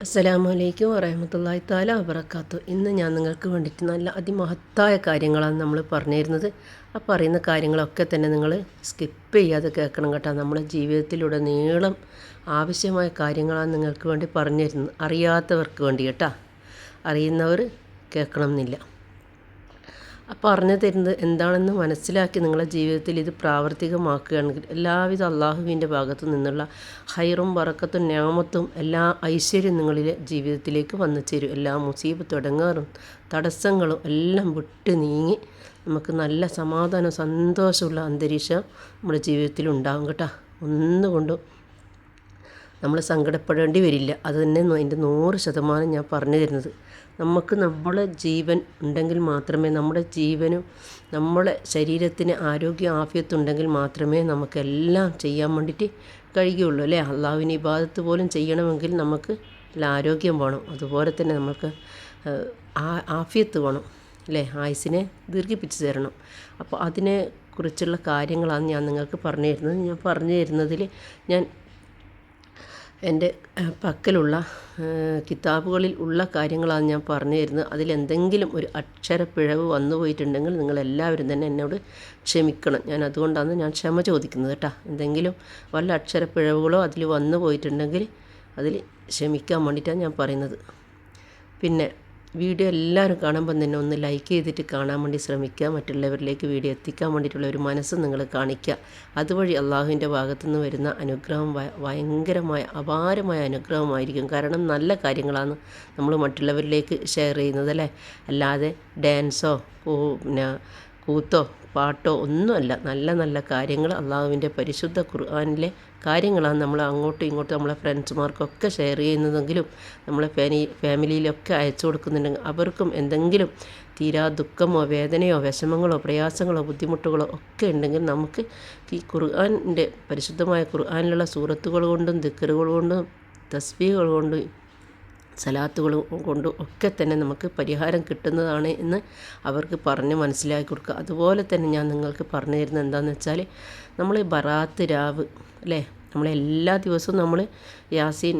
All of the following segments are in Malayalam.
അസ്സലാമലൈക്കും വറഹമത്തല്ലാഹി താല വബർക്കാത്തു ഇന്ന് ഞാൻ നിങ്ങൾക്ക് വേണ്ടിയിട്ട് നല്ല അതിമഹത്തായ കാര്യങ്ങളാണ് നമ്മൾ പറഞ്ഞിരുന്നത്. ആ പറയുന്ന കാര്യങ്ങളൊക്കെ തന്നെ നിങ്ങൾ സ്കിപ്പ് ചെയ്യാതെ കേൾക്കണം കേട്ടോ. നമ്മുടെ ജീവിതത്തിലൂടെ നീളം ആവശ്യമായ കാര്യങ്ങളാണ് നിങ്ങൾക്ക് വേണ്ടി പറഞ്ഞിരുന്നത്. അറിയാത്തവർക്ക് വേണ്ടി കേട്ടോ. അറിയുന്നവർ കേൾക്കണം എന്നില്ല പറഞ്ഞു തരുന്നത് എന്താണെന്ന് മനസ്സിലാക്കി നിങ്ങളുടെ ജീവിതത്തിൽ ഇത് പ്രാവർത്തികമാക്കുകയാണെങ്കിൽ എല്ലാവിധ അള്ളാഹുവിന്റെ ഭാഗത്തു നിന്നുള്ള ഹൈറും വറക്കത്തും ഞാമത്തും എല്ലാ ഐശ്വര്യം നിങ്ങളിലെ ജീവിതത്തിലേക്ക് വന്നു ചേരും. എല്ലാ മുസീബ് തുടങ്ങാറും തടസ്സങ്ങളും എല്ലാം വിട്ട് നീങ്ങി നമുക്ക് നല്ല സമാധാനം സന്തോഷമുള്ള അന്തരീക്ഷം നമ്മുടെ ജീവിതത്തിൽ ഉണ്ടാകും കേട്ടോ. ഒന്നുകൊണ്ടും നമ്മൾ സങ്കടപ്പെടേണ്ടി വരില്ല. അത് തന്നെ അതിന്റെ നൂറ് ശതമാനം ഞാൻ പറഞ്ഞു തരുന്നത്. നമുക്ക് നമ്മളെ ജീവൻ ഉണ്ടെങ്കിൽ മാത്രമേ നമ്മുടെ ജീവനും നമ്മളെ ശരീരത്തിന് ആരോഗ്യ ആഫ്യത്തുണ്ടെങ്കിൽ മാത്രമേ നമുക്കെല്ലാം ചെയ്യാൻ വേണ്ടിയിട്ട് കഴിയുള്ളൂ അല്ലേ? അള്ളാഹുവിന് ഇബാദത്ത് പോലും ചെയ്യണമെങ്കിൽ നമുക്ക് നല്ല ആരോഗ്യം വേണം. അതുപോലെ തന്നെ നമുക്ക് ആഫ്യത്ത് വേണം അല്ലേ? ആയുസിനെ ദീർഘിപ്പിച്ചു തരണം. അപ്പോൾ അതിനെ കുറിച്ചുള്ള കാര്യങ്ങളാണ് ഞാൻ നിങ്ങൾക്ക് പറഞ്ഞു തരുന്നത് ഞാൻ പറഞ്ഞു തരുന്നതിൽ ഞാൻ എന്റെ പക്കലുള്ള കിതാബുകളിൽ ഉള്ള കാര്യങ്ങളാണ് ഞാൻ പറഞ്ഞു തരുന്നത്. അതിലെന്തെങ്കിലും ഒരു അക്ഷരപ്പിഴവ് വന്നു പോയിട്ടുണ്ടെങ്കിൽ നിങ്ങളെല്ലാവരും തന്നെ എന്നോട് ക്ഷമിക്കണം. ഞാൻ അതുകൊണ്ടാണ് ഞാൻ ക്ഷമ ചോദിക്കുന്നത് കേട്ടോ. എന്തെങ്കിലും വല്ല അക്ഷരപ്പിഴവുകളോ അതിൽ വന്നു പോയിട്ടുണ്ടെങ്കിൽ അതിൽ ക്ഷമിക്കാൻ വേണ്ടിയിട്ടാണ് ഞാൻ പറയുന്നത്. പിന്നെ വീഡിയോ എല്ലാവരും കാണുമ്പം തന്നെ ഒന്ന് ലൈക്ക് ചെയ്തിട്ട് കാണാൻ വേണ്ടി ശ്രമിക്കുക. മറ്റുള്ളവരിലേക്ക് വീഡിയോ എത്തിക്കാൻ വേണ്ടിയിട്ടുള്ള ഒരു മനസ്സ് നിങ്ങൾ കാണിക്കുക. അതുവഴി അള്ളാഹുവിന്റെ ഭാഗത്തുനിന്ന് വരുന്ന അനുഗ്രഹം ഭയങ്കരമായ അപാരമായ അനുഗ്രഹമായിരിക്കും. കാരണം നല്ല കാര്യങ്ങളാണ് നമ്മൾ മറ്റുള്ളവരിലേക്ക് ഷെയർ ചെയ്യുന്നത് അല്ലേ? അല്ലാതെ ഡാൻസോ പിന്നെ കൂത്തോ പാട്ടോ ഒന്നുമല്ല. നല്ല നല്ല കാര്യങ്ങൾ അള്ളാഹുവിന്റെ പരിശുദ്ധ ഖുർആാനിലെ കാര്യങ്ങളാണ് നമ്മൾ അങ്ങോട്ടും ഇങ്ങോട്ടും നമ്മളെ ഫ്രണ്ട്സുമാർക്കൊക്കെ ഷെയർ ചെയ്യുന്നതെങ്കിലും നമ്മളെ ഫാനി ഫാമിലിയിലൊക്കെ അയച്ചു കൊടുക്കുന്നുണ്ടെങ്കിൽ അവർക്കും എന്തെങ്കിലും തീരാ ദുഃഖമോ വേദനയോ വിഷമങ്ങളോ പ്രയാസങ്ങളോ ബുദ്ധിമുട്ടുകളോ ഒക്കെ ഉണ്ടെങ്കിൽ നമുക്ക് ഈ ഖുർആാനിന്റെ പരിശുദ്ധമായ ഖുർആാനിലുള്ള സൂറത്തുകൾ കൊണ്ടും ദിക്കറുകൾ കൊണ്ടും തസ്ബീകൾ കൊണ്ടും സലാത്തുകൾ കൊണ്ട് ഒക്കെ തന്നെ നമുക്ക് പരിഹാരം കിട്ടുന്നതാണ് എന്ന് അവർക്ക് പറഞ്ഞ് മനസ്സിലാക്കി കൊടുക്കുക. അതുപോലെ തന്നെ ഞാൻ നിങ്ങൾക്ക് പറഞ്ഞു തരുന്നത് എന്താണെന്ന് വെച്ചാൽ നമ്മൾ ബറാത്ത് രാവ് അല്ലേ? നമ്മളെല്ലാ ദിവസവും നമ്മൾ യാസീൻ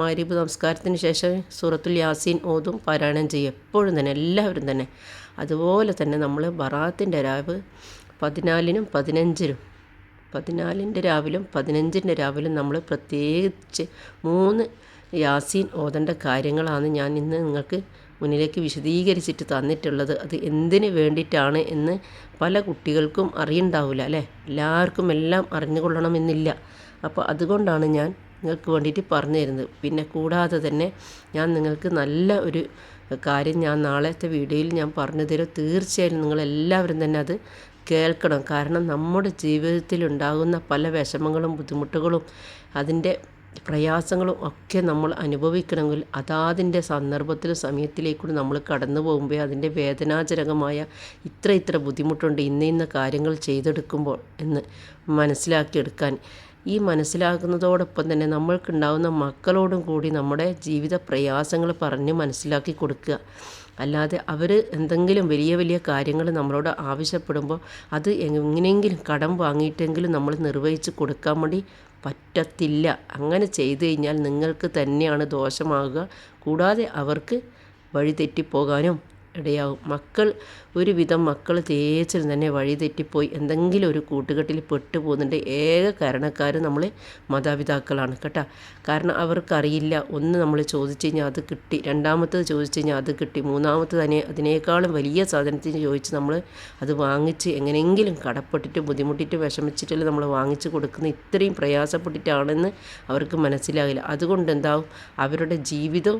മാരീബ് നമസ്കാരത്തിന് ശേഷം സൂറത്തുൽ യാസീൻ ഓതും പാരായണം ചെയ്യും. എപ്പോഴും തന്നെ എല്ലാവരും തന്നെ. അതുപോലെ തന്നെ നമ്മൾ ബറാത്തിന്റെ രാവ് പതിനാലിനും പതിനഞ്ചിനും പതിനാലിന്റെ രാവിലും പതിനഞ്ചിന്റെ രാവിലും നമ്മൾ പ്രത്യേകിച്ച് മൂന്ന് യാസീൻ ഓതേണ്ട കാര്യങ്ങളാണ് ഞാൻ ഇന്ന് നിങ്ങൾക്ക് മുന്നിലേക്ക് വിശദീകരിച്ചിട്ട് തന്നിട്ടുള്ളത്. അത് എന്തിനു വേണ്ടിയിട്ടാണ് എന്ന് പല കുട്ടികൾക്കും അറിയണ്ടാവില്ല അല്ലേ? എല്ലാവർക്കും എല്ലാം അറിഞ്ഞുകൊള്ളണമെന്നില്ല. അപ്പോൾ അതുകൊണ്ടാണ് ഞാൻ നിങ്ങൾക്ക് വേണ്ടിയിട്ട് പറഞ്ഞു തരുന്നത്. പിന്നെ കൂടാതെ തന്നെ ഞാൻ നിങ്ങൾക്ക് നല്ല ഒരു കാര്യം ഞാൻ നാളത്തെ വീഡിയോയിൽ ഞാൻ പറഞ്ഞു തരും. തീർച്ചയായും നിങ്ങളെല്ലാവരും തന്നെ അത് കേൾക്കണം. കാരണം നമ്മുടെ ജീവിതത്തിൽ ഉണ്ടാകുന്ന പല വിഷമങ്ങളും ബുദ്ധിമുട്ടുകളും അതിന്റെ പ്രയാസങ്ങളും ഒക്കെ നമ്മൾ അനുഭവിക്കണമെങ്കിൽ അതാതിന്റെ സന്ദർഭത്തിലും സമയത്തിലേക്കൂടി നമ്മൾ കടന്നു പോകുമ്പോൾ അതിന്റെ വേദനാജനകമായ ഇത്ര ഇത്ര ബുദ്ധിമുട്ടുണ്ട് ഇന്ന ഇന്ന കാര്യങ്ങൾ ചെയ്തെടുക്കുമ്പോൾ എന്ന് മനസ്സിലാക്കിയെടുക്കാൻ. ഈ മനസ്സിലാക്കുന്നതോടൊപ്പം തന്നെ നമ്മൾക്കുണ്ടാകുന്ന മക്കളോടും കൂടി നമ്മുടെ ജീവിത പ്രയാസങ്ങൾ പറഞ്ഞ് മനസ്സിലാക്കി കൊടുക്കുക. അല്ലാതെ അവർ എന്തെങ്കിലും വലിയ വലിയ കാര്യങ്ങൾ നമ്മളോട് ആവശ്യപ്പെടുമ്പോൾ അത് എങ്ങനെയെങ്കിലും കടം വാങ്ങിയിട്ടെങ്കിലും നമ്മൾ നിർവഹിച്ച് കൊടുക്കാൻ വേണ്ടി പറ്റത്തില്ല. അങ്ങനെ ചെയ്തു കഴിഞ്ഞാൽ നിങ്ങൾക്ക് തന്നെയാണ് ദോഷമാകുക. കൂടാതെ അവർക്ക് വഴി ഇടയാവും. മക്കൾ ഒരുവിധം മക്കൾ തേച്ചിൽ തന്നെ വഴി തെറ്റിപ്പോയി. എന്തെങ്കിലും ഒരു കൂട്ടുകെട്ടിൽ പെട്ടു പോകുന്നുണ്ട് ഏക കാരണക്കാർ നമ്മൾ മാതാപിതാക്കളാണ് കേട്ടോ. കാരണം അവർക്കറിയില്ല. ഒന്ന് നമ്മൾ ചോദിച്ചു കഴിഞ്ഞാൽ അത് കിട്ടി. രണ്ടാമത്തത് ചോദിച്ചു കഴിഞ്ഞാൽ അത് കിട്ടി. മൂന്നാമത്തത് തന്നെ അതിനേക്കാളും വലിയ സാധനത്തിന് ചോദിച്ച് നമ്മൾ അത് വാങ്ങിച്ച് എങ്ങനെയെങ്കിലും കടപ്പെട്ടിട്ട് ബുദ്ധിമുട്ടിട്ട് വിഷമിച്ചിട്ടല്ലേ നമ്മൾ വാങ്ങിച്ച് കൊടുക്കുന്ന ഇത്രയും പ്രയാസപ്പെട്ടിട്ടാണെന്ന് അവർക്ക് മനസ്സിലാകില്ല അതുകൊണ്ട് എന്താവും? അവരുടെ ജീവിതം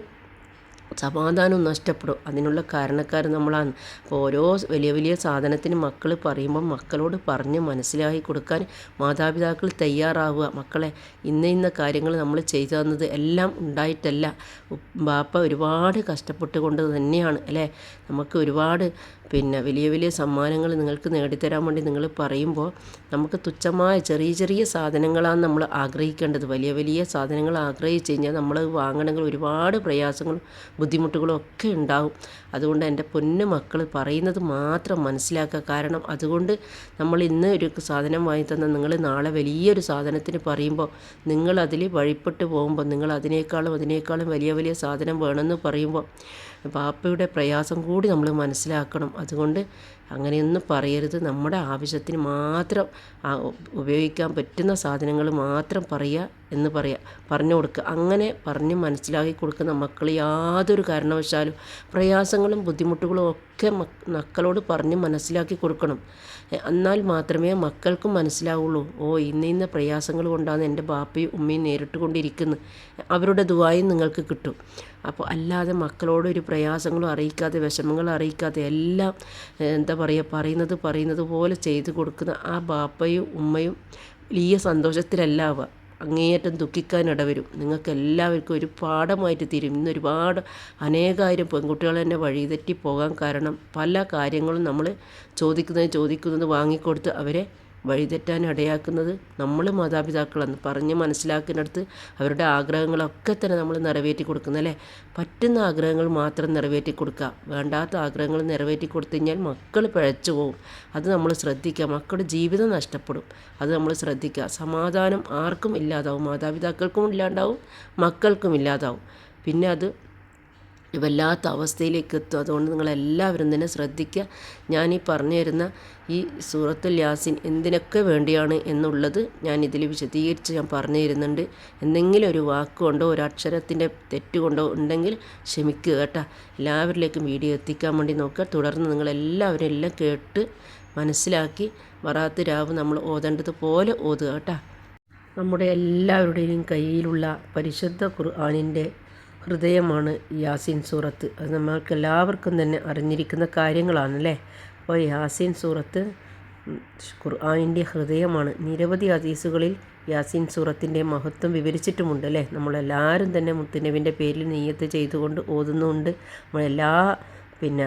സമാധാനം നഷ്ടപ്പെടും. അതിനുള്ള കാരണക്കാർ നമ്മളാണ്. അപ്പോൾ ഓരോ വലിയ വലിയ സാധനത്തിന് മക്കൾ പറയുമ്പോൾ മക്കളോട് പറഞ്ഞ് മനസ്സിലാക്കി കൊടുക്കാൻ മാതാപിതാക്കൾ തയ്യാറാവുക. മക്കളെ ഇന്ന ഇന്ന കാര്യങ്ങൾ നമ്മൾ ചെയ്തു തന്നത് എല്ലാം ഉണ്ടായിട്ടല്ല. ബാപ്പ ഒരുപാട് കഷ്ടപ്പെട്ടുകൊണ്ട് തന്നെയാണ് അല്ലേ? നമുക്ക് ഒരുപാട് പിന്നെ വലിയ വലിയ സമ്മാനങ്ങൾ നിങ്ങൾക്ക് നേടിത്തരാൻ വേണ്ടി നിങ്ങൾ പറയുമ്പോൾ നമുക്ക് തുച്ഛമായ ചെറിയ ചെറിയ സാധനങ്ങളാണ് നമ്മൾ ആഗ്രഹിക്കേണ്ടത്. വലിയ വലിയ സാധനങ്ങൾ ആഗ്രഹിച്ച് കഴിഞ്ഞാൽ നമ്മൾ വാങ്ങണമെങ്കിൽ ഒരുപാട് പ്രയാസങ്ങളും ബുദ്ധിമുട്ടുകളും ഒക്കെ ഉണ്ടാവും. അതുകൊണ്ട് എന്റെ പൊന്നു മക്കൾ പറയുന്നത് മാത്രം മനസ്സിലാക്കുക. കാരണം അതുകൊണ്ട് നമ്മൾ ഇന്ന് ഒരു സാധനം വാങ്ങി തന്നാൽ നിങ്ങൾ നാളെ വലിയൊരു സാധനത്തിന് പറയുമ്പോൾ നിങ്ങൾ അതിൽ വഴിപ്പെട്ട് പോകുമ്പോൾ നിങ്ങൾ അതിനേക്കാളും അതിനേക്കാളും വലിയ വലിയ സാധനം വേണമെന്ന് പറയുമ്പോൾ പാപ്പയുടെ പ്രയാസം കൂടി നമ്മൾ മനസ്സിലാക്കണം. അതുകൊണ്ട് അങ്ങനെയൊന്നും പറയരുത്. നമ്മുടെ ആവശ്യത്തിന് മാത്രം ഉപയോഗിക്കാൻ പറ്റുന്ന സാധനങ്ങൾ മാത്രം പറയുക എന്ന് പറയുക പറഞ്ഞു കൊടുക്കുക. അങ്ങനെ പറഞ്ഞ് മനസ്സിലാക്കി കൊടുക്കുന്ന മക്കൾ യാതൊരു കാരണവശാലും പ്രയാസങ്ങളും ബുദ്ധിമുട്ടുകളും ഒക്കെ മക്കളോട് പറഞ്ഞ് മനസ്സിലാക്കി കൊടുക്കണം. എന്നാൽ മാത്രമേ മക്കൾക്കും മനസ്സിലാവുള്ളൂ. ഓ ഇന്ന ഇന്ന പ്രയാസങ്ങൾ കൊണ്ടാണ് എന്റെ ബാപ്പയും ഉമ്മയും നേരിട്ട് കൊണ്ടിരിക്കുന്നത് അവരുടെ ദുവായും നിങ്ങൾക്ക് കിട്ടും. അപ്പോൾ അല്ലാതെ മക്കളോട് ഒരു പ്രയാസങ്ങളും അറിയിക്കാതെ വിഷമങ്ങൾ അറിയിക്കാതെ എല്ലാം എന്താ പറയുക പറയുന്നത് പറയുന്നത് പോലെ ചെയ്തു കൊടുക്കുന്ന ആ ബാപ്പയും ഉമ്മയും വലിയ സന്തോഷത്തിലല്ല ആവുക അങ്ങേയറ്റം ദുഃഖിക്കാൻ ഇടവരും. നിങ്ങൾക്ക് എല്ലാവർക്കും ഒരു പാഠമായിട്ട് തീരും. ഇന്ന് ഒരുപാട് അനേകായിരം പെൺകുട്ടികൾ തന്നെ വഴിതെറ്റി പോകാൻ കാരണം പല കാര്യങ്ങളും നമ്മൾ ചോദിക്കുന്നത് ചോദിക്കുന്നത് വാങ്ങിക്കൊടുത്ത് അവരെ വഴിതെറ്റാൻ ഇടയാക്കുന്നത് നമ്മൾ മാതാപിതാക്കളാണ് പറഞ്ഞ് മനസ്സിലാക്കുന്നിടത്ത് അവരുടെ ആഗ്രഹങ്ങളൊക്കെ തന്നെ നമ്മൾ നിറവേറ്റി കൊടുക്കുന്നത് അല്ലേ പറ്റുന്ന ആഗ്രഹങ്ങൾ മാത്രം നിറവേറ്റി കൊടുക്കുക വേണ്ടാത്ത ആഗ്രഹങ്ങൾ നിറവേറ്റി കൊടുത്തു കഴിഞ്ഞാൽ മക്കൾ പിഴച്ചു പോകും അത് നമ്മൾ ശ്രദ്ധിക്കുക. മക്കളുടെ ജീവിതം നഷ്ടപ്പെടും. അത് നമ്മൾ ശ്രദ്ധിക്കുക. സമാധാനം ആർക്കും ഇല്ലാതാവും. മാതാപിതാക്കൾക്കും ഇല്ലാണ്ടാവും. മക്കൾക്കും ഇല്ലാതാവും. പിന്നെ അത് വല്ലാത്ത അവസ്ഥയിലേക്ക് എത്തും. അതുകൊണ്ട് നിങ്ങളെല്ലാവരും തന്നെ ശ്രദ്ധിക്കുക ഞാൻ ഈ പറഞ്ഞു തരുന്ന ഈ സൂറത്തുൽ യാസിൻ എന്തിനൊക്കെ വേണ്ടിയാണ് എന്നുള്ളത് ഞാൻ ഇതിൽ വിശദീകരിച്ച് ഞാൻ പറഞ്ഞു തരുന്നുണ്ട് എന്തെങ്കിലും ഒരു വാക്കുകൊണ്ടോ ഒരു അക്ഷരത്തിന്റെ തെറ്റുകൊണ്ടോ ഉണ്ടെങ്കിൽ ക്ഷമിക്കുക കേട്ടോ. എല്ലാവരിലേക്കും വീഡിയോ എത്തിക്കാൻ വേണ്ടി നോക്കുക. തുടർന്ന് നിങ്ങളെല്ലാവരും എല്ലാം കേട്ട് മനസ്സിലാക്കി വറാത്ത് രാവ് നമ്മൾ ഓതേണ്ടത് പോലെ ഓതുക കേട്ടോ. നമ്മുടെ എല്ലാവരുടെയും കയ്യിലുള്ള പരിശുദ്ധ ഖുർആാനിന്റെ ഹൃദയമാണ് യാസീൻ സൂറത്ത്. അത് നമ്മൾക്ക് എല്ലാവർക്കും തന്നെ അറിഞ്ഞിരിക്കുന്ന കാര്യങ്ങളാണല്ലേ? അപ്പോൾ യാസീൻ സൂറത്ത് ഖുർആാനിന്റെ ഹൃദയമാണ്. നിരവധി ഹദീസുകളിൽ യാസീൻ സൂറത്തിന്റെ മഹത്വം വിവരിച്ചിട്ടുമുണ്ട് അല്ലേ നമ്മളെല്ലാവരും തന്നെ മുത്തുനബിന്റെ പേരിൽ നെയ്യത്ത് ചെയ്തുകൊണ്ട് ഓതുന്നുണ്ട്. നമ്മളെല്ലാ പിന്നെ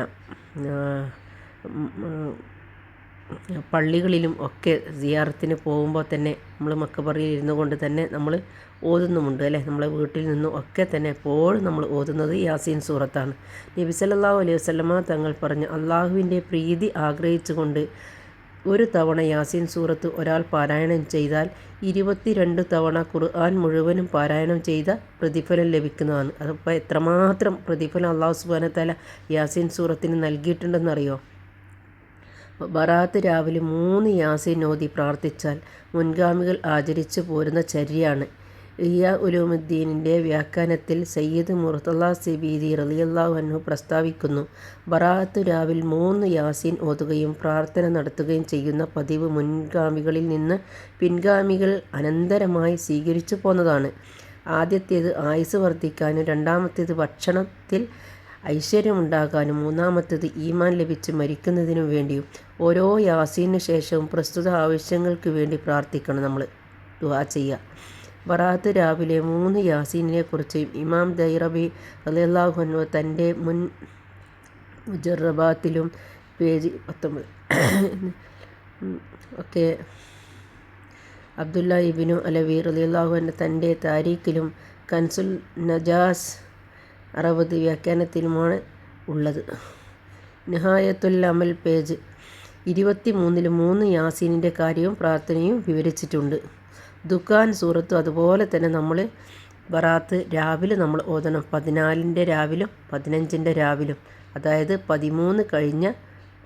പള്ളികളിലും ഒക്കെ സിയാറത്തിന് പോകുമ്പോൾ തന്നെ നമ്മൾ മക്കപ്പറിയിൽ ഇരുന്നു കൊണ്ട് തന്നെ നമ്മൾ ഓതുന്നുമുണ്ട് അല്ലേ? നമ്മളെ വീട്ടിൽ നിന്നും ഒക്കെ തന്നെ എപ്പോഴും നമ്മൾ ഓതുന്നത് യാസീൻ സൂറത്താണ്. നബി സല്ലല്ലാഹു അലൈഹി വസല്ലമ തങ്ങൾ പറഞ്ഞു അള്ളാഹുവിന്റെ പ്രീതി ആഗ്രഹിച്ചുകൊണ്ട് ഒരു തവണ യാസീൻ സൂറത്ത് ഒരാൾ പാരായണം ചെയ്താൽ ഇരുപത്തിരണ്ട് തവണ ഖുർആൻ മുഴുവനും പാരായണം ചെയ്ത പ്രതിഫലം ലഭിക്കുന്നതാണ്. അതപ്പോൾ എത്രമാത്രം പ്രതിഫലം അള്ളാഹു സുബാനത്തല യാസീൻ സൂറത്തിന് നൽകിയിട്ടുണ്ടെന്നറിയോ? ബറാത്ത് രാവിലെ മൂന്ന് യാസീൻ ഓതി പ്രാർത്ഥിച്ചാൽ മുൻഗാമികൾ ആചരിച്ചു പോരുന്ന ചര്യയാണ്. ഇയ ഉലൂമുദ്ദീനിന്റെ വ്യാഖ്യാനത്തിൽ സയ്യിദ് മുർത്തല്ല സിബീദി റലിയല്ലാഹു പ്രസ്താവിക്കുന്നു ബറാത്ത് രാവിൽ മൂന്ന് യാസീൻ ഓതുകയും പ്രാർത്ഥന നടത്തുകയും ചെയ്യുന്ന പതിവ് മുൻഗാമികളിൽ നിന്ന് പിൻഗാമികൾ അനന്തരമായി സ്വീകരിച്ചു പോന്നതാണ്. ആദ്യത്തേത് ആയുസ് വർദ്ധിക്കാനും രണ്ടാമത്തേത് ഭക്ഷണത്തിൽ ഐശ്വര്യമുണ്ടാകാനും മൂന്നാമത്തേത് ഈമാൻ ലഭിച്ച് മരിക്കുന്നതിനും വേണ്ടിയും ഓരോ യാസീനു ശേഷവും പ്രസ്തുത ആവശ്യങ്ങൾക്ക് വേണ്ടി പ്രാർത്ഥിക്കണം നമ്മൾ ദുവാ ചെയ്യുക. ബറാത്ത് രാവിലെ മൂന്ന് യാസീനിനെ ഇമാം ദൈറബി അലിയല്ലാഹുനു തന്റെ മുൻ മുജറബാത്തിലും പേജ് പത്തൊമ്പത് ഒക്കെ അബ്ദുല്ല ഇബിനു അലവി റലിയല്ലാഹുവിന്റെ തന്റെ താരീഖിലും കൻസുൽ നജാസ് അറുപത് വ്യാഖ്യാനത്തിലുമാണ് ഉള്ളത്. നിഹായത്തുൽ അമൽ പേജ്. ഇരുപത്തി മൂന്നിൽ മൂന്ന് യാസീനിന്റെ കാര്യവും പ്രാർത്ഥനയും വിവരിച്ചിട്ടുണ്ട്. ദുഖാൻ സൂറത്തും അതുപോലെ തന്നെ നമ്മൾ ബറാത്ത് രാവിലെ നമ്മൾ ഓതണം. പതിനാലിന്റെ രാവിലും പതിനഞ്ചിന്റെ രാവിലും. അതായത് പതിമൂന്ന് കഴിഞ്ഞ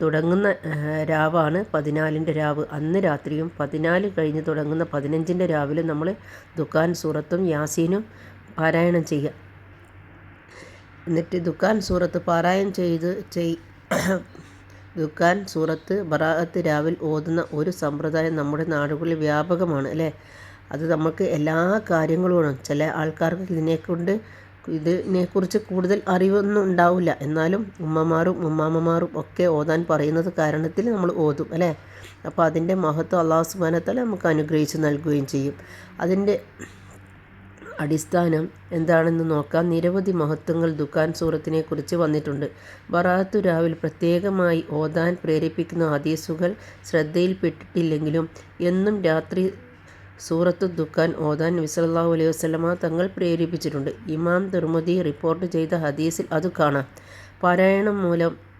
തുടങ്ങുന്ന രാവാണ് പതിനാലിന്റെ രാവ്. അന്ന് രാത്രിയും പതിനാല് കഴിഞ്ഞ് തുടങ്ങുന്ന പതിനഞ്ചിന്റെ രാവിലെ നമ്മൾ ദുഖാൻ സൂറത്തും യാസീനും പാരായണം ചെയ്യുക. എന്നിട്ട് ദുഖാൻ സൂറത്ത് പാരായണം ചെയ്ത് ചെയ് ദുഖാൻ സൂറത്ത് ബറാഅത്ത് രാവിൽ ഓതുന്ന ഒരു സമ്പ്രദായം നമ്മുടെ നാടുകളിൽ വ്യാപകമാണ് അല്ലേ? അത് നമുക്ക് എല്ലാ കാര്യങ്ങളുമാണ്. ചില ആൾക്കാർക്ക് ഇതിനെക്കൊണ്ട് ഇതിനെക്കുറിച്ച് കൂടുതൽ അറിവൊന്നും ഉണ്ടാവില്ല. എന്നാലും ഉമ്മമാരും ഉമ്മാമ്മമാരും ഒക്കെ ഓതാൻ പറയുന്നത് കാരണത്തിൽ നമ്മൾ ഓതും അല്ലേ? അപ്പോൾ അതിന്റെ മഹത്വം അള്ളാഹു സുബാനത്താൽ നമുക്ക് അനുഗ്രഹിച്ച് നൽകുകയും ചെയ്യും. അതിന്റെ അടിസ്ഥാനം എന്താണെന്ന് നോക്കാം. നിരവധി മഹത്വങ്ങൾ ദുഃഖാൻ സൂറത്തിനെ കുറിച്ച് വന്നിട്ടുണ്ട്. ബറാത്തു രാവിൽ പ്രത്യേകമായി ഓതാൻ പ്രേരിപ്പിക്കുന്ന ഹദീസുകൾ ശ്രദ്ധയിൽപ്പെട്ടിട്ടില്ലെങ്കിലും എന്നും രാത്രി സൂറത്ത് ദുഃഖാൻ ഓതാൻ വിസലാഹു അലൈഹി വസ്ലമ തങ്ങൾ പ്രേരിപ്പിച്ചിട്ടുണ്ട്. ഇമാം തിർമുദി റിപ്പോർട്ട് ചെയ്ത ഹദീസിൽ അത് കാണാം. പാരായണം മൂലം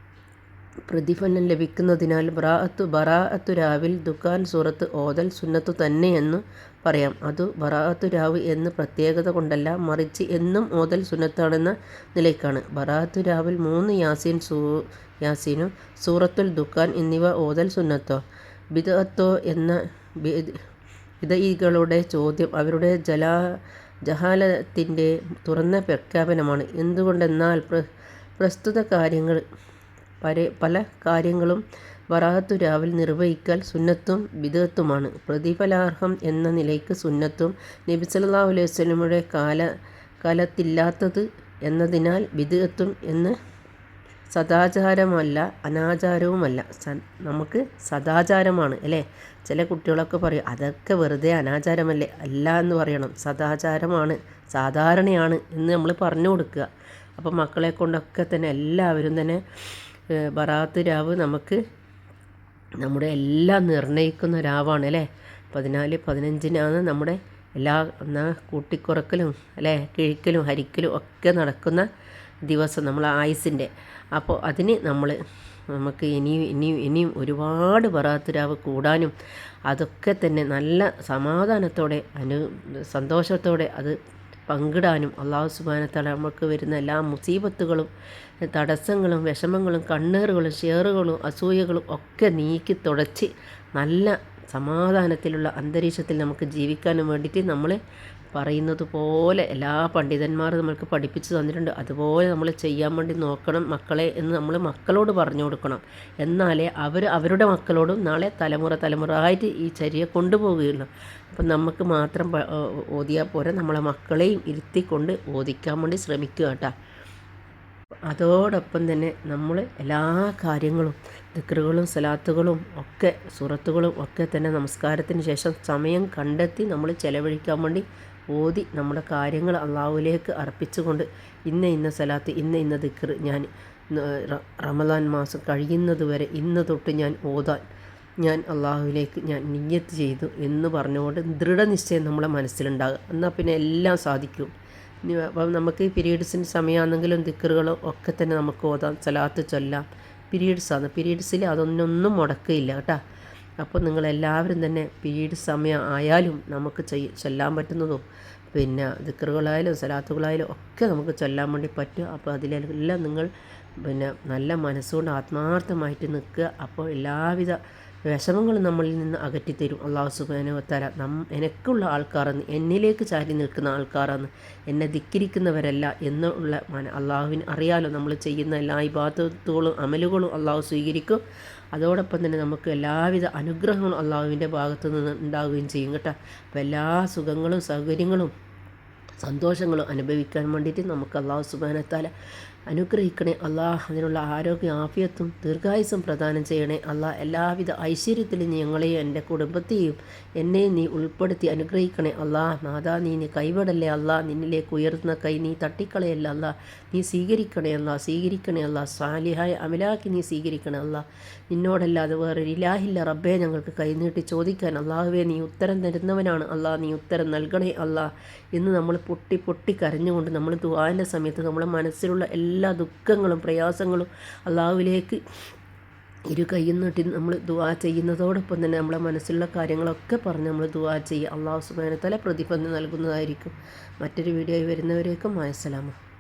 പ്രതിഫലം ലഭിക്കുന്നതിനാൽ ബറാഅത്തു ബറാഅത്തു രാവിൽ ദുഖാൻ സൂറത്ത് ഓതൽ സുന്നത്തു തന്നെയെന്ന് പറയാം. അതു ബറാഅത്തു രാവ് എന്ന് പ്രത്യേകത കൊണ്ടല്ല മറിച്ച് എന്നും ഓതൽ സുന്നത്താണെന്ന നിലയ്ക്കാണ്. ബറാഅത്തു രാവിൽ മൂന്ന് യാസീൻ സൂ യാസീനും സൂറത്തുൽ ദുഖാൻ എന്നിവ ഓതൽ സുന്നത്തോ? ബിദഅത്തോ എന്ന വിധയികളുടെ ചോദ്യം അവരുടെ ജലാ ജഹാലത്തിന്റെ തുറന്ന പ്രഖ്യാപനമാണ്. എന്തുകൊണ്ടെന്നാൽ പ്ര പ്രസ്തുത കാര്യങ്ങൾ പല പല കാര്യങ്ങളും വറാഹത്തു രാവിൽ നിർവഹിക്കൽ സുന്നത്തും ബിദത്തുമാണ്. പ്രതിഫലാർഹം എന്ന നിലയ്ക്ക് സുന്നത്തും നബി സല്ലല്ലാഹു അലൈഹി വസല്ലമയുടെ കാല കാലത്തില്ലാത്തത് എന്നതിനാൽ ബിദത്തും എന്ന് സദാചാരമല്ല അനാചാരവുമല്ല. സ നമുക്ക് സദാചാരമാണ് അല്ലേ? ചില കുട്ടികളൊക്കെ പറയും അതൊക്കെ വെറുതെ അനാചാരമല്ലേ? അല്ല എന്ന് പറയണം. സദാചാരമാണ് സാധാരണയാണ് എന്ന് നമ്മൾ പറഞ്ഞു കൊടുക്കുക. അപ്പോൾ മക്കളെ കൊണ്ടൊക്കെ തന്നെ എല്ലാവരും തന്നെ ബറാത്ത് രാവ് നമുക്ക് നമ്മുടെ എല്ലാം നിർണയിക്കുന്ന രാവാണ് അല്ലേ? പതിനാല് പതിനഞ്ചിനാണ് നമ്മുടെ എല്ലാ എന്നാ കൂട്ടിക്കുറക്കലും അല്ലേ? കിഴിക്കലും ഹരിക്കലും ഒക്കെ നടക്കുന്ന ദിവസം നമ്മൾ ആയുസിന്റെ. അപ്പോൾ അതിന് നമ്മൾ നമുക്ക് ഇനിയും ഇനിയും ഇനിയും ഒരുപാട് ബറാത്തുരാവ് കൂടാനും അതൊക്കെ തന്നെ നല്ല സമാധാനത്തോടെ അനു സന്തോഷത്തോടെ അത് പങ്കിടാനും അള്ളാഹു സുബാനത്തല നമുക്ക് വരുന്ന എല്ലാ മുസീബത്തുകളും തടസ്സങ്ങളും വിഷമങ്ങളും കണ്ണേറുകളും ഷെയറുകളും അസൂയകളും ഒക്കെ നീക്കി തുടച്ച് നല്ല സമാധാനത്തിലുള്ള അന്തരീക്ഷത്തിൽ നമുക്ക് ജീവിക്കാനും വേണ്ടിയിട്ട് നമ്മൾ പറയുന്നത് പോലെ എല്ലാ പണ്ഡിതന്മാരും നമ്മൾക്ക് പഠിപ്പിച്ചു തന്നിട്ടുണ്ട്. അതുപോലെ നമ്മൾ ചെയ്യാൻ വേണ്ടി നോക്കണം മക്കളെ എന്ന് നമ്മൾ മക്കളോട് പറഞ്ഞു കൊടുക്കണം. എന്നാലേ അവർ അവരുടെ മക്കളോടും നാളെ തലമുറ തലമുറ ആയിട്ട് ഈ ചര്യ കൊണ്ടുപോവുകയുള്ളൂ. അപ്പം നമുക്ക് മാത്രം ഓതിയാൽ പോരെ. നമ്മളെ മക്കളെയും ഇരുത്തിക്കൊണ്ട് ഓദിക്കാൻ വേണ്ടി ശ്രമിക്കുക കേട്ടോ. അതോടൊപ്പം തന്നെ നമ്മൾ എല്ലാ കാര്യങ്ങളും ദിക്റുകളും സലാത്തുകളും ഒക്കെ സുറത്തുകളും ഒക്കെ തന്നെ നമസ്കാരത്തിന് ശേഷം സമയം കണ്ടെത്തി നമ്മൾ ചെലവഴിക്കാൻ വേണ്ടി ഓതി നമ്മുടെ കാര്യങ്ങൾ അള്ളാഹുലേക്ക് അർപ്പിച്ചുകൊണ്ട് ഇന്ന ഇന്ന സ്ഥലത്ത് ഇന്ന ഇന്ന ദിക്കർ ഞാൻ റമദാൻ മാസം കഴിയുന്നത് വരെ ഇന്ന് തൊട്ട് ഞാൻ ഓതാൻ ഞാൻ അള്ളാഹുവിലേക്ക് ഞാൻ നിയ്യത്ത് ചെയ്തു എന്ന് പറഞ്ഞുകൊണ്ട് ദൃഢനിശ്ചയം നമ്മളെ മനസ്സിലുണ്ടാകുക. എന്നാൽ പിന്നെ എല്ലാം സാധിക്കും. അപ്പം നമുക്ക് പീരീഡ്സിന്റെ സമയമാണെങ്കിലും ദിക്കറുകളോ ഒക്കെ തന്നെ നമുക്ക് ഓതാം സലാത്ത് ചൊല്ലാം. പീരീഡ്സാണ്. പീരീഡ്സിൽ അതൊന്നൊന്നും മുടക്കില്ല കേട്ടോ. അപ്പോൾ നിങ്ങളെല്ലാവരും തന്നെ പീരീഡ് സമയം ആയാലും നമുക്ക് ചെയ്യ ചൊല്ലാൻ പറ്റുന്നതും പിന്നെ ദിക്കറുകളായാലും സലാത്തുകളായാലും ഒക്കെ നമുക്ക് ചൊല്ലാൻ വേണ്ടി പറ്റും. അപ്പോൾ അതിലെല്ലാം നിങ്ങൾ പിന്നെ നല്ല മനസ്സുകൊണ്ട് ആത്മാർത്ഥമായിട്ട് നിൽക്കുക. അപ്പോൾ എല്ലാവിധ വിഷമങ്ങൾ നമ്മളിൽ നിന്ന് അകറ്റിത്തരും. അള്ളാഹു സുബാനുവത്താര നം എനിക്കുള്ള ആൾക്കാരെന്ന് എന്നിലേക്ക് ചാരി നിൽക്കുന്ന ആൾക്കാരെന്ന് എന്നെ ധിക്കരിക്കുന്നവരല്ല എന്നുള്ള അള്ളാഹുവിന് അറിയാലോ നമ്മൾ ചെയ്യുന്ന എല്ലാ ഇബാദത്തുകളും അമലുകളും അള്ളാഹു സ്വീകരിക്കും. അതോടൊപ്പം തന്നെ നമുക്ക് എല്ലാവിധ അനുഗ്രഹങ്ങളും അള്ളാഹുവിന്റെ ഭാഗത്തു നിന്ന് ഉണ്ടാവുകയും ചെയ്യും കേട്ടോ. അപ്പോൾ എല്ലാ സുഖങ്ങളും സൗകര്യങ്ങളും സന്തോഷങ്ങളും അനുഭവിക്കാൻ വേണ്ടിയിട്ട് നമുക്ക് അള്ളാഹു സുബാനത്താല അനുഗ്രഹിക്കണേ അള്ളാഹ്. അതിനുള്ള ആരോഗ്യ ആഫിയത്തും ദീർഘായുസും പ്രദാനം ചെയ്യണേ അള്ളാഹ്. എല്ലാവിധ ഐശ്വര്യത്തിലും ഞങ്ങളെയും എന്റെ കുടുംബത്തെയും എന്നെയും നീ ഉൾപ്പെടുത്തി അനുഗ്രഹിക്കണേ അള്ളാഹ്. നാദാ നീ നീ കൈവിടല്ലേ അള്ളാഹ്. നിന്നിലേക്ക് ഉയർന്ന കൈ നീ തട്ടിക്കളയല്ല അള്ളാഹ്. നീ സ്വീകരിക്കണേ അല്ല സ്വീകരിക്കണേ അല്ല സാലിഹായ അമലാക്കി നീ സ്വീകരിക്കണേ അല്ല നിന്നോടല്ലാതെ വേറെ ഇലാഹില്ല റബ്ബേ ഞങ്ങൾക്ക് കൈനീട്ടി ചോദിക്കാൻ. അള്ളാഹുവേ നീ ഉത്തരം തരുന്നവനാണ് അള്ളാഹ്. നീ ഉത്തരം നൽകണേ അല്ല എന്ന് നമ്മൾ പൊട്ടി പൊട്ടി കരഞ്ഞുകൊണ്ട് നമ്മൾ ദുവാന്റെ സമയത്ത് നമ്മുടെ മനസ്സിലുള്ള എല്ലാ ദുഃഖങ്ങളും പ്രയാസങ്ങളും അള്ളാഹുവിലേക്ക് ഇരു കൈയും നീട്ടി നമ്മൾ ദുവാ ചെയ്യുന്നതോടൊപ്പം തന്നെ നമ്മളെ മനസ്സിലുള്ള കാര്യങ്ങളൊക്കെ പറഞ്ഞ് നമ്മൾ ദുവാ ചെയ്യുക. അള്ളാഹു സുബാനത്തല പ്രതിഫലം നൽകുന്നതായിരിക്കും. മറ്റൊരു വീഡിയോയിൽ വരുന്നവരേക്കും അയസ്സലാമ